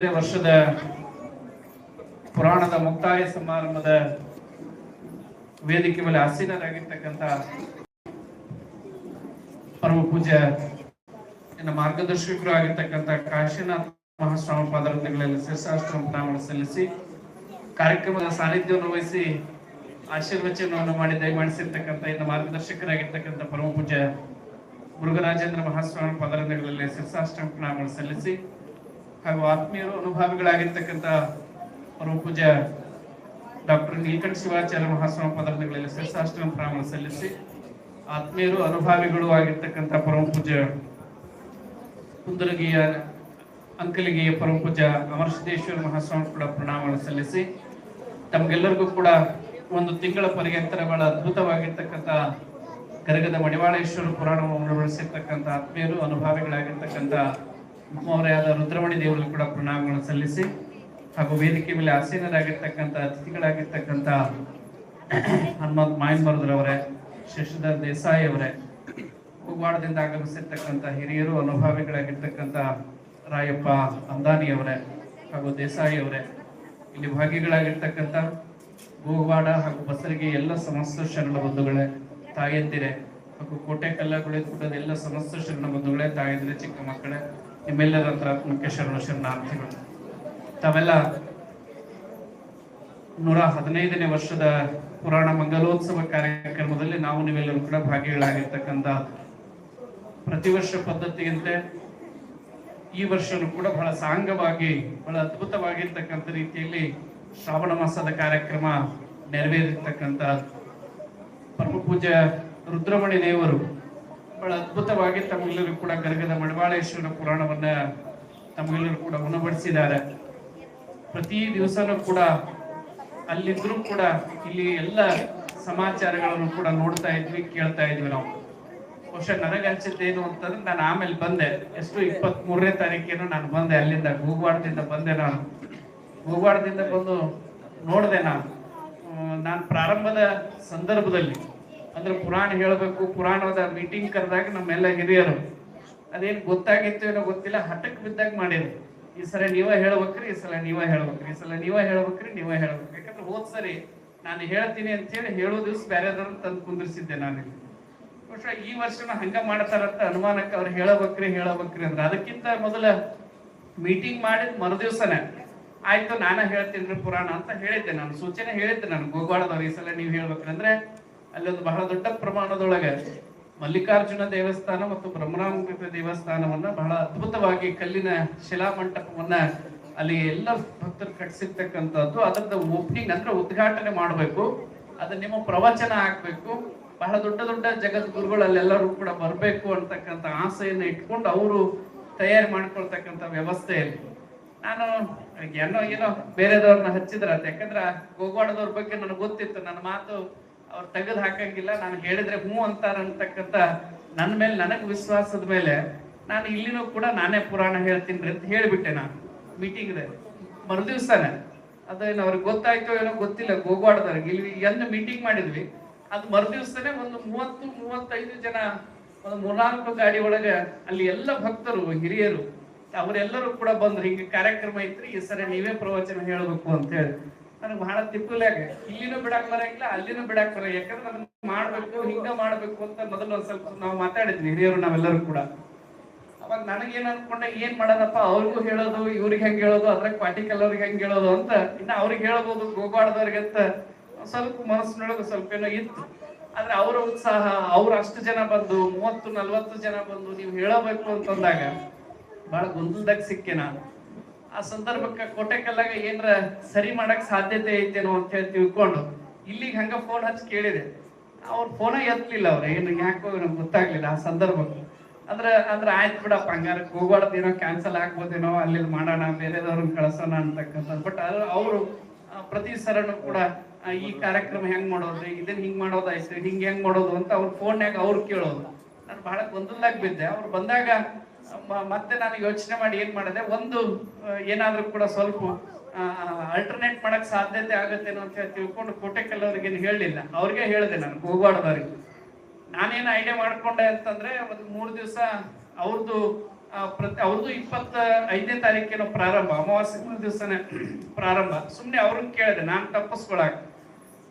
ವರ್ಷದ ಪುರಾಣದ ಮುಕ್ತಾಯ ಸಮಾರಂಭದ ವೇದಿಕೆ ಮೇಲೆ ಆಸೀನರಾಗಿರ್ತಕ್ಕಂಥ ಪರಮ ಪೂಜೆ ಮಾರ್ಗದರ್ಶಕರು ಆಗಿರ್ತಕ್ಕಂಥ ಕಾಶಿನಾಥ ಮಹಾಸ್ವಾಮಿ ಪಾದರತ್ನಗಳಲ್ಲಿ ಶಿರಸಾಶ್ರಮ ಪ್ರಣಾಮ ಸಲ್ಲಿಸಿ ಕಾರ್ಯಕ್ರಮದ ಸಾನ್ನಿಧ್ಯವನ್ನು ವಹಿಸಿ ಆಶೀರ್ವಚನವನ್ನು ಮಾಡಿ ದಯಮಾಡಿಸಿರ್ತಕ್ಕಂಥ ಇನ್ನು ಮಾರ್ಗದರ್ಶಕರಾಗಿರ್ತಕ್ಕಂಥ ಪರಮ ಪೂಜೆ ಮುರುಘರಾಜೇಂದ್ರ ಮಹಾಸ್ವಾಮಿ ಪದರಂಗಗಳಲ್ಲಿ ಶಿರಸಾಷ್ಟ್ರ ಪ್ರಣಾಮ ಸಲ್ಲಿಸಿ ಹಾಗೂ ಆತ್ಮೀಯರು ಅನುಭಾವಿಗಳಾಗಿರ್ತಕ್ಕಂಥ ಪೂಜ್ಯ ಡಾಕ್ಟರ್ ನೀಲಕಂಠ ಶಿವಾಚಾರ್ಯ ಮಹಾಸ್ವಾಮಿ ಪದಾರ್ಥಗಳಲ್ಲಿ ಶಿರಸಾಷ್ಟ್ರ ಪ್ರಣಾಮ ಸಲ್ಲಿಸಿ, ಆತ್ಮೀಯರು ಅನುಭಾವಿಗಳು ಆಗಿರ್ತಕ್ಕಂಥ ಪೂಜ್ಯ ಕುಂದರಗಿಯ ಅಂಕಲಿಗೆಯ ಪರಮ ಅಮರ ಸಿದ್ದೇಶ್ವರ ಮಹಾಸ್ವಾಮಿ ಕೂಡ ಪ್ರಣಾಮ ಸಲ್ಲಿಸಿ, ತಮಗೆಲ್ಲರಿಗೂ ಕೂಡ ಒಂದು ತಿಂಗಳ ಪರ್ಯಂತರ ಬಹಳ ಅದ್ಭುತವಾಗಿರ್ತಕ್ಕಂಥ ಕರಗದ ಮಡಿವಾಳೇಶ್ವರ ಪುರಾಣವನ್ನು ಬಳಸಿರ್ತಕ್ಕಂಥ ಆತ್ಮೀಯರು ಅನುಭಾವಿಗಳಾಗಿರ್ತಕ್ಕಂಥ ಮುಖ್ಯಮವರಾದ ರುದ್ರಮಣಿ ದೇವರಿಗೆ ಕೂಡ ಪ್ರಣಾಮಗಳನ್ನು ಸಲ್ಲಿಸಿ ಹಾಗೂ ವೇದಿಕೆ ಮೇಲೆ ಆಸೀನರಾಗಿರ್ತಕ್ಕಂಥ ಅತಿಥಿಗಳಾಗಿರ್ತಕ್ಕಂಥ ಹನುಮಂತ್ ಮಾಯನ್ಮರದ್ರವರೇ ಶಶಿಧರ್ ದೇಸಾಯಿ ಅವರೇ ಹೂವಾಡದಿಂದ ಆಗಮಿಸಿರ್ತಕ್ಕಂಥ ಹಿರಿಯರು, ಅನುಭಾವಿಗಳಾಗಿರ್ತಕ್ಕಂಥ ರಾಯಪ್ಪ ಅಂದಾನಿ ಅವರೇ ಹಾಗೂ ದೇಸಾಯಿ ಅವರೇ ಇಲ್ಲಿ ಭಾಗಿಗಳಾಗಿರ್ತಕ್ಕಂಥ ಹೂವಾಡ ಹಾಗೂ ಬಸರಿಗೆ ಎಲ್ಲ ಸಮಸ್ತ ಶರಣ ಬಂಧುಗಳೇ, ತಾಯಂದಿರೇ ಹಾಗೂ ಕೋಟೆ ಕಲ್ಲಗಳೇ ಕೂಡ ಎಲ್ಲ ಸಮಸ್ತ ಶರಣ ಬಂಧುಗಳೇ, ತಾಯಂದಿರೇ, ಚಿಕ್ಕ ಮಕ್ಕಳೇ ನಿಮ್ಮೆಲ್ಲರ ಹತ್ರ ಶರಣ ಶರಣಾರ್ಥಿಗಳು ತಾವೆಲ್ಲ ನೂರ ಹದಿನೈದನೇ ವರ್ಷದ ಪುರಾಣ ಮಂಗಲೋತ್ಸವ ಕಾರ್ಯಕ್ರಮದಲ್ಲಿ ನಾವು ನೀವೆಲ್ಲರೂ ಕೂಡ ಭಾಗಿಗಳಾಗಿರ್ತಕ್ಕಂಥ ಪ್ರತಿ ವರ್ಷ ಪದ್ಧತಿಯಂತೆ ಈ ವರ್ಷನೂ ಕೂಡ ಬಹಳ ಸಾಂಗವಾಗಿ, ಬಹಳ ಅದ್ಭುತವಾಗಿರ್ತಕ್ಕಂಥ ರೀತಿಯಲ್ಲಿ ಶ್ರಾವಣ ಮಾಸದ ಕಾರ್ಯಕ್ರಮ ನೆರವೇರಿರ್ತಕ್ಕಂಥ ಪರಮ ಪೂಜ್ಯ ರುದ್ರಮಣಿ ದೇವರು ಬಹಳ ಅದ್ಭುತವಾಗಿ ತಮ್ಮೆಲ್ಲರೂ ಕೂಡ ಗರ್ಗದ ಮಡವಾಳೇಶ್ವರ ಪುರಾಣವನ್ನ ತಮ್ಮೆಲ್ಲರೂ ಕೂಡ ಉಣಬಡಿಸಿದ್ದಾರೆ. ಪ್ರತಿ ದಿವಸನೂ ಕೂಡ ಅಲ್ಲಿದ್ರು ಕೂಡ ಇಲ್ಲಿ ಎಲ್ಲ ಸಮಾಚಾರಗಳನ್ನು ಕೂಡ ನೋಡ್ತಾ ಇದ್ವಿ, ಕೇಳ್ತಾ ಇದ್ವಿ ನಾವು. ಬಹುಶಃ ನನಗನ್ಸಿದ್ದೇನು ಅಂತಂದ್ರೆ ನಾನು ಆಮೇಲೆ ಬಂದೆ. ಎಷ್ಟು ಇಪ್ಪತ್ತ್ ಮೂರನೇ ತಾರೀಕೇನು ನಾನು ಬಂದೆ ಅಲ್ಲಿಂದ. ಹೂವಾಡದಿಂದ ಬಂದೆ ನಾನು. ಹೂವಾಡದಿಂದ ಬಂದು ನೋಡಿದೆ ನಾನು. ನಾನು ಪ್ರಾರಂಭದ ಸಂದರ್ಭದಲ್ಲಿ ಅಂದ್ರೆ ಪುರಾಣ ಹೇಳಬೇಕು, ಪುರಾಣದ ಮೀಟಿಂಗ್ ಕರೆದಾಗ ನಮ್ಮೆಲ್ಲ ಹಿರಿಯರು. ಅದೇನು ಗೊತ್ತಾಗಿತ್ತು ಏನೋ ಗೊತ್ತಿಲ್ಲ, ಹಠಕ್ ಬಿದ್ದಾಗ ಮಾಡಿದ್ರು. ಈ ಸಲ ನೀವೇ ಹೇಳ್ಬೇಕ್ರಿ, ಈ ಸಲ ನೀವೇ ಹೇಳ್ಬೇಕ್ರಿ, ಈ ಸಲ ನೀವೇ ಹೇಳ್ಬೇಕ್ರಿ, ನೀವೇ ಹೇಳ್ಬೇಕು ಯಾಕಂದ್ರೆ ಹೋದ್ ಸರಿ ನಾನು ಹೇಳ್ತೀನಿ ಅಂತ ಹೇಳಿ ಹೇಳೋ ದಿವ್ಸ ಬೇರೆದವ್ರನ್ನ ತಂದು ಕುಂದಿರ್ಸಿದ್ದೆ ನಾನು ಬಹುಶಃ ಈ ವರ್ಷನ ಹಂಗ ಮಾಡ್ತಾರಂತ ಅನುಮಾನಕ್ಕೆ ಅವ್ರು ಹೇಳಬೇಕ್ರಿ ಹೇಳಬೇಕ್ರಿ ಅಂದ್ರೆ. ಅದಕ್ಕಿಂತ ಮೊದಲ ಮೀಟಿಂಗ್ ಮಾಡಿದ ಮರುದಿವ್ಸನೇ ಆಯ್ತು, ನಾನು ಹೇಳ್ತೀನಿ ಪುರಾಣ ಅಂತ ಹೇಳಿದ್ದೆ ನಾನು. ಸೂಚನೆ ಹೇಳಿದ್ದೆ ನಾನು ಗೋಗಾಡದವ್ರು ಈ ಸಲ ನೀವು ಹೇಳ್ಬೇಕ್ರಿ. ಅಂದ್ರೆ ಅಲ್ಲೊಂದು ಬಹಳ ದೊಡ್ಡ ಪ್ರಮಾಣದೊಳಗೆ ಮಲ್ಲಿಕಾರ್ಜುನ ದೇವಸ್ಥಾನ ಮತ್ತು ಬ್ರಹ್ಮರಾಮ ದೇವಸ್ಥಾನವನ್ನ ಬಹಳ ಅದ್ಭುತವಾಗಿ ಕಲ್ಲಿನ ಶಿಲಾಮಂಟಪವನ್ನ ಅಲ್ಲಿ ಎಲ್ಲ ಭಕ್ತರು ಕಟ್ಸಿರ್ತಕ್ಕಂಥದ್ದು ಅದರದ ಓಪನಿಂಗ್ ಅಂದ್ರೆ ಉದ್ಘಾಟನೆ ಮಾಡಬೇಕು. ಅದು ನಿಮ್ಮ ಪ್ರವಚನ ಆಗ್ಬೇಕು. ಬಹಳ ದೊಡ್ಡ ದೊಡ್ಡ ಜಗದ್ಗುರುಗಳು ಅಲ್ಲೆಲ್ಲರೂ ಕೂಡ ಬರಬೇಕು ಅಂತಕ್ಕಂಥ ಆಸೆಯನ್ನು ಇಟ್ಕೊಂಡು ಅವರು ತಯಾರಿ ಮಾಡ್ಕೊಳ್ತಕ್ಕಂಥ ವ್ಯವಸ್ಥೆಯಲ್ಲಿ ನಾನು ಏನೋ ಏನೋ ಬೇರೆದವ್ರನ್ನ ಹಚ್ಚಿದ್ರ ಯಾಕಂದ್ರೆ ಗೋಗಾಡದವ್ರ ಬಗ್ಗೆ ನನಗೆ ಗೊತ್ತಿತ್ತು. ನನ್ನ ಮಾತು ಅವ್ರು ತೆಗೆದು ಹಾಕಂಗಿಲ್ಲ, ನಾನು ಹೇಳಿದ್ರೆ ಹ್ಞೂ ಅಂತಾರ ಅಂತಕ್ಕಂಥ ನನ್ನ ಮೇಲೆ ನನಗೆ ವಿಶ್ವಾಸದ ಮೇಲೆ ನಾನು ಇಲ್ಲಿನೂ ಕೂಡ ನಾನೇ ಪುರಾಣ ಹೇಳ್ತೀನಿ ಅಂತ ಹೇಳಿಬಿಟ್ಟೆ ನಾನು ಮೀಟಿಂಗ್ ಮರುದಿವ್ಸನೇ. ಅದೇನು ಅವ್ರಿಗೆ ಗೊತ್ತಾಯ್ತೋ ಏನೋ ಗೊತ್ತಿಲ್ಲ ಗೋಗಾಡ್ದವ್ರಿಗೆ ಇಲ್ಲಿ ಎಂದು ಮೀಟಿಂಗ್ ಮಾಡಿದ್ವಿ. ಅದು ಮರುದಿವ್ಸನೇ ಒಂದು ಮೂವತ್ತು, ಮೂವತ್ತೈದು ಜನ, ಒಂದು ಮೂರ್ನಾಲ್ಕು ಗಾಡಿ ಒಳಗೆ ಅಲ್ಲಿ ಎಲ್ಲ ಭಕ್ತರು, ಹಿರಿಯರು, ಅವರೆಲ್ಲರೂ ಕೂಡ ಬಂದ್ರು. ಹಿಂಗೆ ಕಾರ್ಯಕ್ರಮ ಇತ್ತು ಈ ಸರಿ ನೀವೇ ಪ್ರವಚನ ಹೇಳಬೇಕು ಅಂತ ಹೇಳಿ. ನನಗೆ ಬಹಳ ತಿಪ್ಪಲ್ಯಾಗ ಇಲ್ಲಿನೂ ಬಿಡಾಕ್ ಬರಂಗಿಲ್ಲ ಅಲ್ಲಿನೂ ಬಿಡಾಕ್ ಬರ, ಯಾಕಂದ್ರೆ ಅದನ್ನ ಮಾಡ್ಬೇಕು, ಹಿಂಗ ಮಾಡ್ಬೇಕು ಅಂತ ಮೊದಲು ಒಂದ್ ಸ್ವಲ್ಪ ನಾವು ಮಾತಾಡಿದ್ವಿ, ಹಿರಿಯರು ನಾವೆಲ್ಲರೂ ಕೂಡ. ಅವಾಗ ನನಗೆ ನನಗೇನ್ ಅನ್ಕೊಂಡೆ, ಏನ್ ಮಾಡೋದಪ್ಪ, ಅವ್ರಿಗೂ ಹೇಳೋದು, ಇವ್ರಿಗೆ ಹೆಂಗ್ ಹೇಳೋದು, ಅದ್ರಾಗ ಪಾಟಿಕಲ್ ಅವ್ರಿಗೆ ಹೆಂಗ್ ಹೇಳೋದು ಅಂತ, ಇನ್ನ ಅವ್ರಿಗೆ ಹೇಳ್ಬೋದು ಅಂತ ಸ್ವಲ್ಪ ಮನಸ್ಸಿನೊಳಗೆ ಸ್ವಲ್ಪ ಏನೋ ಇತ್ತು. ಆದ್ರೆ ಅವರ ಉತ್ಸಾಹ, ಅವ್ರ ಅಷ್ಟು ಜನ ಬಂದು, ಮೂವತ್ತು ನಲ್ವತ್ತು ಜನ ಬಂದು, ನೀವು ಹೇಳಬೇಕು ಅಂತಂದಾಗ, ಬಹಳ ಗೊಂದಲದಾಗ ಸಿಕ್ಕೆ ನಾನು. ಆ ಸಂದರ್ಭಕ್ಕೆ ಕೋಟೆ ಕಲ್ಲಾಗ ಏನ್ರ ಸರಿ ಮಾಡಕ್ ಸಾಧ್ಯತೆ ಐತೇನೋ ಅಂತ ಹೇಳಿ ತಿಳ್ಕೊಂಡು ಇಲ್ಲಿಗೆ ಹಂಗ ಫೋನ್ ಹಚ್ಚಿ ಕೇಳಿದೆ. ಅವ್ರ ಫೋನ ಎತ್ತಲಿಲ್ಲ ಅವ್ರು. ಏನು, ಯಾಕೋ ನಮ್ಗೆ ಗೊತ್ತಾಗ್ಲಿಲ್ಲ ಆ ಸಂದರ್ಭಕ್ಕೆ. ಅಂದ್ರೆ ಅಂದ್ರೆ ಆಯ್ತು ಬಿಡಪ್ಪ ಹಂಗಾರೆ ಹೋಗ್ಬಾರ್ದೇನೋ ಕ್ಯಾನ್ಸಲ್ ಆಗ್ಬೋದೇನೋ ಅಲ್ಲಿ ಮಾಡೋಣ, ಬೇರೆದವ್ರನ್ನ ಕಳ್ಸೋಣ ಅಂತಕ್ಕಂಥ ಬಟ್ ಅವರು ಪ್ರತಿ ಸರನು ಕೂಡ ಈ ಕಾರ್ಯಕ್ರಮ ಹೆಂಗ್ ಮಾಡೋದ್ರಿ ಇದನ್ನ ಹಿಂಗ್ ಮಾಡೋದಾಯ್ತು ಹಿಂಗ್ ಹೆಂಗ್ ಮಾಡೋದು ಅಂತ ಅವ್ರ ಫೋನ್ಯಾಗ ಅವ್ರು ಕೇಳೋದು. ನಾನು ಬಹಳ ಗೊಂದಲ್ದಾಗ ಬಿದ್ದೆ. ಅವ್ರು ಬಂದಾಗ ಮತ್ತೆ ನಾನು ಯೋಚನೆ ಮಾಡಿ ಏನ್ ಮಾಡಿದೆ? ಒಂದು ಏನಾದರೂ ಕೂಡ ಸ್ವಲ್ಪ ಅಲ್ಟರ್ನೇಟ್ ಮಾಡಕ್ ಸಾಧ್ಯತೆ ಆಗುತ್ತೆ ಅಂತ ಹೇಳಿ ತಿಳ್ಕೊಂಡು ಕೋಟೆಕಲ್ ಅವ್ರಿಗೆ ಹೇಳಲಿಲ್ಲ ಅವ್ರಿಗೆ ಹೇಳಿದೆ ನಾನು ಹೋಗ್ಬಾರ್ದವ್ರಿಗೆ ನಾನೇನು ಐಡಿಯಾ ಮಾಡ್ಕೊಂಡೆ ಅಂತಂದ್ರೆ, ಒಂದು ಮೂರು ದಿವಸ ಅವ್ರದ್ದು ಪ್ರತಿ ಅವ್ರದ್ದು ಇಪ್ಪತ್ತ ಐದನೇ ತಾರೀಕೇನೋ ಪ್ರಾರಂಭ, ಅಮಾವಾಸ್ಯೆ ದಿವಸನೇ ಪ್ರಾರಂಭ. ಸುಮ್ಮನೆ ಅವ್ರನ್ನ ಕೇಳಿದೆ, ನಾನು ತಪ್ಪಿಸ್ಕೊಳಕ್.